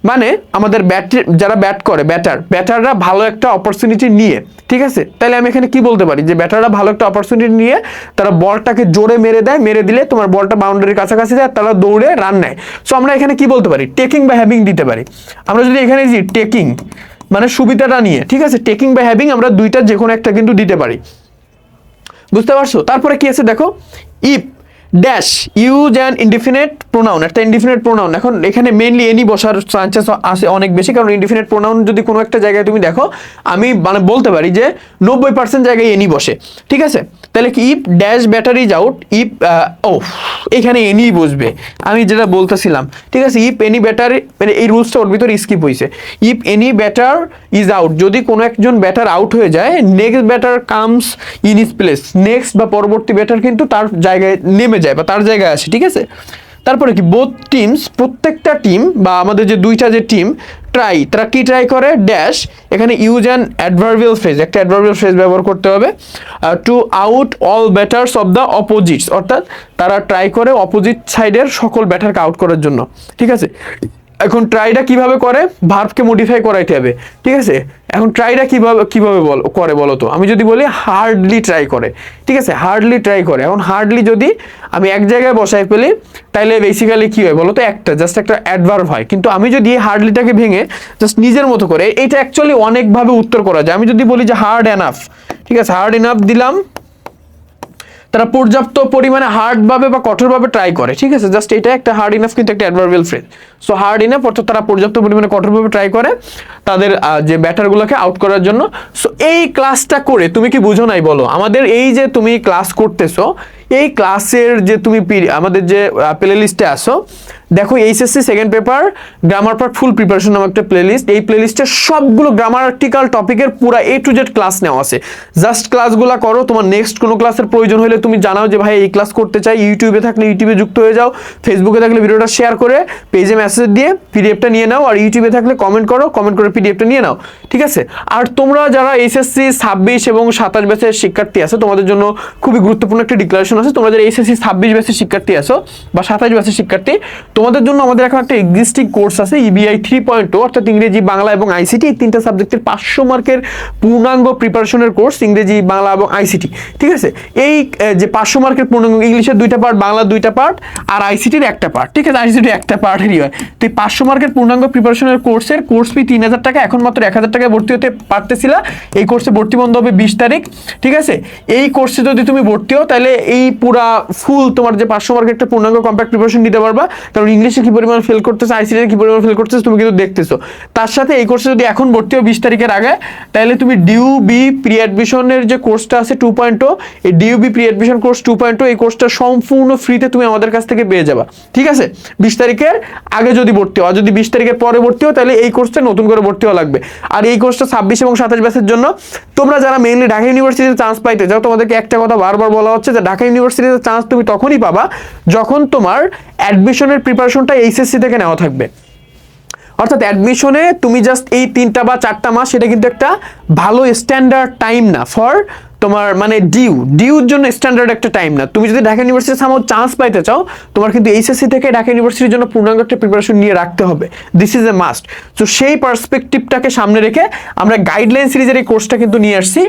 মানে আমাদের ব্যাট যারা ব্যাট করে ব্যাটার ব্যাটাররা ভালো একটা অপরচুনিটি নিয়ে, ঠিক আছে? তাহলে আমি এখানে কি বলতে পারি? যে ব্যাটাররা ভালো একটা অপরচুনিটি নিয়ে তারা বলটাকে জোরে মেরে দেয়, মেরে দিলে তোমার বলটা বাউন্ডারির কাছাকাছি যায়, তারা দৌড়ে রান নেয়। সো আমরা এখানে কি বলতে পারি? টেকিং বা হ্যাভিং দিতে পারি। আমরা যদি এখানে যে টেকিং মানে সুবিধাটা নিয়ে, ঠিক আছে? টেকিং বা হ্যাভিং আমরা দুইটা যে কোনো একটা কিন্তু দিতে পারি। বুঝতে পারছ? তারপরে কি আছে দেখো? If dash use an indefinite pronoun একটা ইনডিফিনেট প্রোনাউন এখন এখানে মেনলি এনি বসার চান্সেস আছে অনেক বেশি, কারণ ইনডিফিনেট প্রোনাউন যদি কোনো একটা জায়গায় তুমি দেখো, আমি মানে বলতে পারি যে নব্বই পার্সেন্ট জায়গায় এনি বসে। ঠিক আছে? তাহলে কি if dash battery out if ও এখানে এনি বসবে। আমি যেটা বলতেছিলাম, ঠিক আছে ইফ এনি ব্যাটারি মানে এই রুলসটা ওর ভিতরে স্কিপ হয়েছে if any batter is out যদি কোনো একজন ব্যাটার আউট হয়ে যায় next batter comes in his place next বা পরবর্তী ব্যাটার কিন্তু তার জায়গায় নেমে যায় বা তার জায়গায় আসে, ঠিক আছে? তারপরে কি বোথ টিমস প্রত্যেকটা টিম বা আমাদের যে দুইটা যে টিম ট্রাই তারা কি ট্রাই করে? ড্যাশ এখানে ইউজ অ্যান অ্যাডভার্বিয়াল ফ্রেজ একটা অ্যাডভার্বিয়াল ফ্রেজ ব্যবহার করতে হবে to out all batters of the opposites অর্থাৎ তারা ট্রাই করে অপোজিট সাইডের সকল ব্যাটারকে আউট করার জন্য, ঠিক আছে? এখন ট্রাইটা কীভাবে করে? ভার্বকে মডিফাই করাইতে হবে। ঠিক আছে? এখন ট্রাইটা কীভাবে কীভাবে বল, করে বলো তো? আমি যদি বলি হার্ডলি ট্রাই করে। ঠিক আছে? হার্ডলি ট্রাই করে। এখন হার্ডলি যদি আমি এক জায়গায় বসাই ফেলি, তাইলে বেসিক্যালি কি হয় বলো তো? একটা জাস্ট একটা অ্যাডভার্ব হয়। কিন্তু আমি যদি হার্ডলিটাকে ভেঙে জাস্ট নিজের মতো করে, এইটা অ্যাকচুয়ালি অনেকভাবে উত্তর করা যায়। আমি যদি বলি যে হার্ড এনাফ ঠিক আছে? হার্ড এনাফ দিলাম তারা পর্যাপ্ত পরিমাণে হার্ডভাবে বা কঠোরভাবে ট্রাই করে, ঠিক আছে? জাস্ট এটা একটা হার্ড ইনাফ কিন্তু একটা adverbial phrase so hard enough অর্থাৎ তারা পর্যাপ্ত পরিমাণে কঠোরভাবে ট্রাই করে তাদের যে ব্যাটারগুলোকে আউট করার জন্য। সো এই ক্লাসটা করে, তুমি কি বুঝো নাই বলো? আমাদের এই যে তুমি ক্লাস করতেছো, এই ক্লাসের যে তুমি আমাদের যে প্লে লিস্টে আসো দেখো HSC second paper grammar part full preparation নামে একটা প্লেলিস্ট এই প্লেলিস্টে সবগুলো গ্রামার্টিক্যাল টপিকের পুরো এ টু জেড ক্লাস নেওয়া আছে। জাস্ট ক্লাসগুলো করো, তোমার নেক্সট কোনো ক্লাসের প্রয়োজন হলে তুমি জানাও যে, ভাই, এই ক্লাস করতে চাই। ইউটিউবে থাকলে ইউটিউবে যুক্ত হয়ে যাও। ফেসবুকে থাকলে ভিডিওটা শেয়ার করে পেজে মেসেজ দিয়ে পিডিএফটা নিয়ে নাও। আর ইউটিউবে থাকলে কমেন্ট করো কমেন্ট করে পিডিএফটা নিয়ে নাও। ঠিক আছে? আর তোমরা যারা এইচএসসি ছাব্বিশ এবং সাতাশ ব্যাচের শিক্ষার্থী আছে, তোমাদের জন্য খুবই গুরুত্বপূর্ণ একটা ডিক্লারেশন আছে। তোমরা যারা এসএসসি ছাব্বিশ ব্যাচের শিক্ষার্থী আছো বা সাতাশ ব্যাচের শিক্ষার্থী তোমাদের জন্য আমাদের এখন একটা এক্সিস্টিং কোর্স আছে ইবিআই থ্রি পয়েন্ট টু অর্থাৎ ইংরেজি, বাংলা এবং আইসিটি এই তিনটা সাবজেক্টের পাঁচশো মার্কের পূর্ণাঙ্গ প্রিপারেশনের কোর্স ইংরেজি, বাংলা এবং আইসিটি ঠিক আছে? এই যে পাঁচশো মার্কের পূর্ণাঙ্গ ইংলিশের দুইটা পার্ট বাংলা দুইটা পার্ট আর আইসিটির একটা পার্ট ঠিক আছে? আইসিটি একটা পার্টেরই হয়। তো এই পাঁচশো মার্কের পূর্ণাঙ্গ প্রিপারেশনের কোর্সের কোর্স ফি তিন হাজার টাকা, এখন মাত্র এক হাজার টাকায় ভর্তি হতে পারতেছিল। এই কোর্সে ভর্তি বন্ধ হবে বিশ তারিখ, ঠিক আছে? এই কোর্সে যদি তুমি ভর্তি হও, তাহলে এই পুরা ফুল তোমার যে পাঁচশো মার্কের একটা পূর্ণাঙ্গ কম্প্যাক্ট প্রিপারেশন নিতে পারবা। কারণ ইংলিশে কি পরিমাণ ফেল করতেছে আইসিটিতে কি পরিমাণ ফেল করতেছে, তুমি কিন্তু দেখতেছো। তার সাথে এই কোর্সে যদি এখন ভর্তি হও বিশ তারিখের আগে, তাহলে তুমি ডিউ বি প্রি অ্যাডমিশনের যে কোর্সটা আছে টু পয়েন্ট ও এই DU B pre admission course two point O এই কোর্সটা সম্পূর্ণ ফ্রিতে তুমি আমাদের কাছ থেকে পেয়ে যাবা। ঠিক আছে? বিশ তারিখের আগে যদি ভর্তি হও যদি বিশ তারিখের পরে ভর্তি হও, তাহলে এই কোর্সটা নতুন করে ভর্তি হওয়া লাগবে। আর এই কোর্সটা ছাব্বিশ এবং সাতাশ ব্যাচের জন্য, তোমরা যারা মেইনলি ঢাকা ইউনিভার্সিটিতে চান্স পাইতে চাও তোমাদেরকে একটা কথা বারবার বলা হচ্ছে যে ঢাকা ইউনিভার্সিটিতে চান্স তুমি তখনই পাবা যখন তোমার অ্যাডমিশনের প্রিপারেশনটা এইচএসসি থেকে নেওয়া থাকবে। অর্থাৎ অ্যাডমিশনে তুমি জাস্ট এই তিনটা বা চারটা মাস, সেটা কিন্তু একটা ভালো স্ট্যান্ডার্ড টাইম না ফর তোমার মানে ডিউ ডিউর জন্য স্ট্যান্ডার্ড একটা টাইম না। তুমি যদি ঢাকা ইউনিভার্সিটি সামাও চান্স পাইতে চাও, তোমার কিন্তু এইচএসসি থেকে ঢাকা ইউনিভার্সিটির জন্য পূর্ণাঙ্গ একটা প্রিপারেশন নিয়ে রাখতে হবে। দিস ইজ এ মাস্ট তো সেই পার্সপেক্টিভটাকে সামনে রেখে আমরা গাইডলাইন সিরিজের এই কোর্সটা কিন্তু নিয়ে আসছি,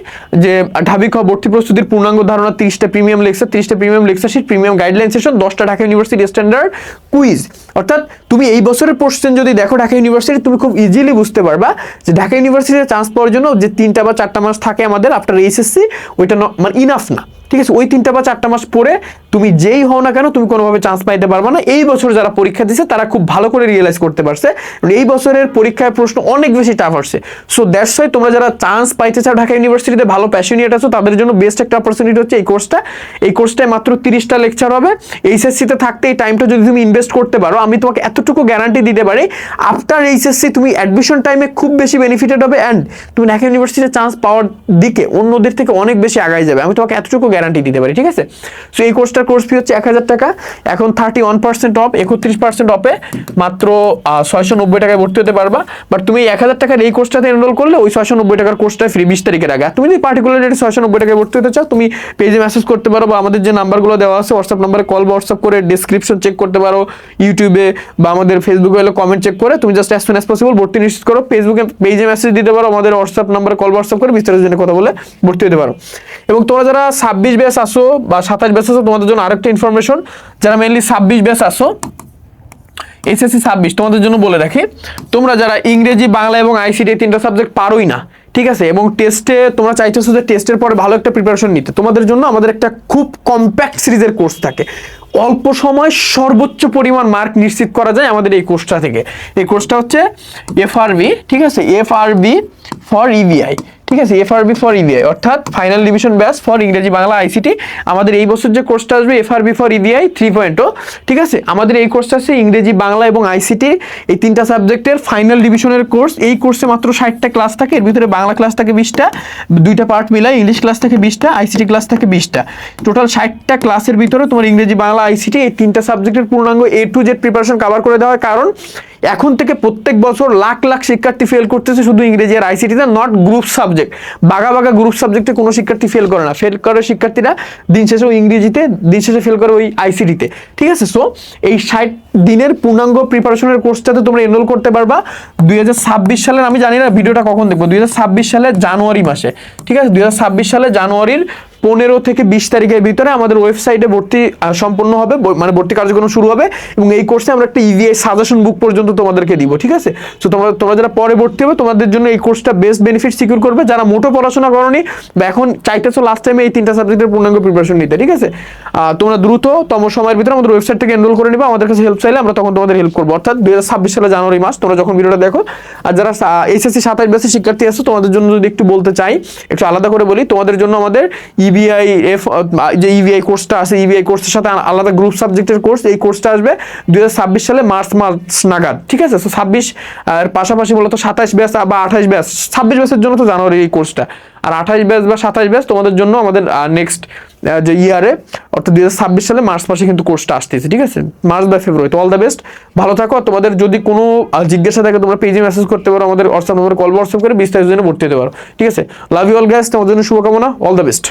যে ঢাবি খ ভর্তি প্রস্তুতির পূর্ণাঙ্গ ধারণা, তিরিশটা প্রিমিয়াম লেকচার তিরিশটা premium lecture sheet premium guideline session দশটা ঢাকা ইউনিভার্সিটি স্ট্যান্ডার্ড কুইজ অর্থাৎ তুমি এই বছরের কোশ্চেন যদি দেখো ঢাকা ইউনিভার্সিটি তুমি খুব ইজিলি বুঝতে পারবা যে ঢাকা ইউনিভার্সিটিতে চান্স পাওয়ার জন্য যে তিনটা বা চারটা মাস থাকে আমাদের আফটার এইচএসসি ওইটা মানে ইনাফ না। ঠিক আছে, ওই তিনটা বা চারটা মাস পরে তুমি যেই হও না কেন তুমি কোনোভাবে চান্স পাইতে পারবে না। এই বছর যারা পরীক্ষা দিছে, তারা খুব ভালো করে রিয়েলাইজ করতে পারছে। এই বছরের পরীক্ষায় প্রশ্ন অনেক বেশি টাফ আসছে। সো দ্যাটস ওয়াই তোমরা যারা চান্স পাইতে চাও ঢাকা ইউনিভার্সিটিতে ভালো প্যাশনিয়েট আছো, তাদের জন্য বেস্ট একটা অপরচুনিটি হচ্ছে এই কোর্সটা এই কোর্সটায় মাত্র তিরিশটা লেকচার হবে। এইচএসসিতে থাকতে এই টাইমটা যদি তুমি ইনভেস্ট করতে পারো, আমি তোমাকে এতটুকু গ্যারান্টি দিতে পারি আফটার এইচএসসি তুমি অ্যাডমিশন টাইমে খুব বেশি বেনিফিটেড হবে অ্যান্ড তুমি ঢাকা ইউনিভার্সিটিতে চান্স পাওয়ার দিকে অন্যদের থেকে অনেক বেশি আগায় যাবে। আমি তোমাকে এতটুকু গ্যারান্টি দিতে পারি, ঠিক আছে? সো এই কোর্সটার কোর্স ফি হচ্ছে এক হাজার টাকা। এখন থার্টি ওয়ান পার্সেন্ট অফ একত্রিশ পার্সেন্ট অফে মাত্র ছয়শো নব্বই টাকায় ভর্তি হতে পারবা। বাট তুমি এক হাজার টাকার এই কোর্সটাতে এনরোল করলে ওই ছয়শো নব্বই টাকার কোর্সটা ফ্রি বিশ তারিখের আগে। তুমি যদি পার্টিকুলার রেটে ছয়শো নব্বই টাকায় ভর্তি হতে চাও, তুমি পেজে মেসেজ করতে পারো বা আমাদের যে নাম্বারগুলো দেওয়া আছে হোয়াটসঅ্যাপ নাম্বারে কল বা হোয়াটসঅ্যাপ করে ডিসক্রিপশন চেক করতে পারো ইউটিউবে বা আমাদের ফেসবুকে হলে কমেন্ট চেক করে। তুমি just as soon as possible ভর্তি নিশ্চিত করো। ফেসবুকে পেজে মেসেজ দিতে পারো, আমাদের হোয়াটসঅ্যাপ নাম্বারে কল হোয়াটসঅ্যাপ করে বিস্তারিত জন্য কথা বলে ভর্তি হতে পারো। এবং তোমরা যারা ছাব্বিশ ব্যাচ আসো বা সাতাশ ব্যাচ আসো, তোমাদের জন্য আরেকটা ইনফরমেশন যারা মেনলি ছাব্বিশ ব্যাচ আসো এসএসসি ছাব্বিশ, তোমাদের জন্য বলে রাখি, তোমরা যারা ইংরেজি, বাংলা এবং আইসিটি এই তিনটা সাবজেক্ট পারোই না, ঠিক আছে? এবং টেস্টে তোমরা চাইতেছো যে টেস্টের পরে ভালো একটা প্রিপারেশন নিতে। তোমাদের জন্য আমাদের একটা খুব কম্প্যাক্ট সিরিজের কোর্স থাকে। অল্প সময় সর্বোচ্চ পরিমাণ মার্ক নিশ্চিত করা যায় আমাদের এই কোর্সটা থেকে। এই কোর্সটা হচ্ছে এফআরবি ঠিক আছে? এফআরবি ফর ইভিআই ঠিক আছে এফ এফআরবি ফর ইভিআই অর্থাৎ ফাইনাল ডিভিশন ব্যাস ফর ইংরেজি বাংলা আইসিটি আমাদের এই বছর যে কোর্সটা আসবে F FRB for EVI three point ঠিক আছে? আমাদের এই কোর্সটা আছে ইংরেজি বাংলা এবং আইসিটি এই তিনটা সাবজেক্টের ফাইনাল ডিভিশনের কোর্স এই কোর্সে মাত্র ষাটটা ক্লাস থাকে, এর ভিতরে বাংলা ক্লাস থাকে বিশটা, দুইটা পার্ট মিলাই ইংলিশ ক্লাস থাকে বিশটা আইসিটি ক্লাস থাকে বিশটা। টোটাল ষাটটা ক্লাসের ভিতরে তোমার ইংরেজি বাংলা আইসিটি এই তিনটা সাবজেক্টের পূর্ণাঙ্গ A to Z preparation cover করে দেওয়ার কারণ, এখন থেকে প্রত্যেক বছর লাখ লাখ শিক্ষার্থী ফেল করতেছে শুধু ইংরেজি আর আইসিটিতে নট গ্রুপ সাবজেক্ট বাঘা বাঘা গ্রুপ সাবজেক্টে কোনো শিক্ষার্থী ফেল করে না। ফেল করে শিক্ষার্থীরা দিন শেষে ইংরেজিতে, দিন শেষে ফেল করে ওই আইসিডিতে ঠিক আছে? সো এই ষাট দিনের পূর্ণাঙ্গ প্রিপারেশনের কোর্সটাতে তোমরা এনরোল করতে পারবা। দুই হাজার ছাব্বিশ সালের, আমি জানি না ভিডিওটা কখন দেখব। দুই হাজার ছাব্বিশ সালে জানুয়ারি মাসে। ঠিক আছে? দুই হাজার ছাব্বিশ সালে জানুয়ারির পনেরো থেকে বিশ তারিখের ভিতরে আমাদের ওয়েবসাইটে ভর্তি সম্পন্ন হবে মানে ভর্তি কার্যক্রম শুরু হবে এবং এই কোর্সে আমরা একটা ইভিআই সাজেশন বুক পর্যন্ত তোমাদেরকে দিব, ঠিক আছে? সো তোমরা তোমরা যারা পরে ভর্তি হবে, তোমাদের জন্য এই কোর্সটা বেস্ট বেনিফিট সিকিউর করবে। যারা মোটো পড়াশোনা করনি বা এখন চাইতেছো লাস্ট টাইমে এই তিনটা সাবজেক্টের পূর্ণাঙ্গ প্রিপারেশন নিতে, ঠিক আছে? তোমরা দ্রুত তম সময়ের ভিতরে আমাদের ওয়েবসাইট থেকে এনরোল করে নিবে, আমাদের কাছে হেল্প চাইলে আমরা তখন তোমাদের হেল্প করব। অর্থাৎ দুই সালে জানুয়ারি মাস, তোমরা যখন ভিডিওটা দেখো, আর যারা এইচএসসি সাতাশ বেসের শিক্ষার্থী আছো, তোমাদের জন্য যদি একটু বলতে চাই, একটু আলাদা করে বলি, তোমাদের জন্য আমাদের ইবিআই এফ যে ইবিআই কোর্সটা আছে ইবিআই কোর্সের সাথে আলাদা গ্রুপ সাবজেক্টের কোর্স এই কোর্সটা আসবে দুই সালে মার্চ মার্চ নাগাদ, ঠিক আছে? তো ছাব্বিশ, আর পাশাপাশি মূলত সাতাশ ব্যাচ বা আঠাশ ব্যাচ ছাব্বিশ ব্যাচের জন্য তো জানুয়ারি এই কোর্সটা আর আঠাশ ব্যাচ বা সাতাশ ব্যাচ তোমাদের জন্য আমাদের নেক্সট যে ইয়ারে অর্থাৎ হাজার ছাব্বিশ সালে মার্চ মাসে কিন্তু কোর্সটা আসতেছে, ঠিক আছে? মার্চ বা ফেব্রুয়ারি তো অল দ্য বেস্ট ভালো থাকো। তোমাদের যদি কোনো জিজ্ঞাসা থাকে, তোমরা পেজে মেসেজ করতে পারো, আমাদের হোয়াটসঅ্যাপ নম্বরে কল হোয়াটসঅ্যাপ করে বিস্তারিত জন্য ভর্তি হতে পারো, ঠিক আছে? লাভ ইউ অল গ্যাস তোমাদের জন্য শুভকামনা অল দ্য বেস্ট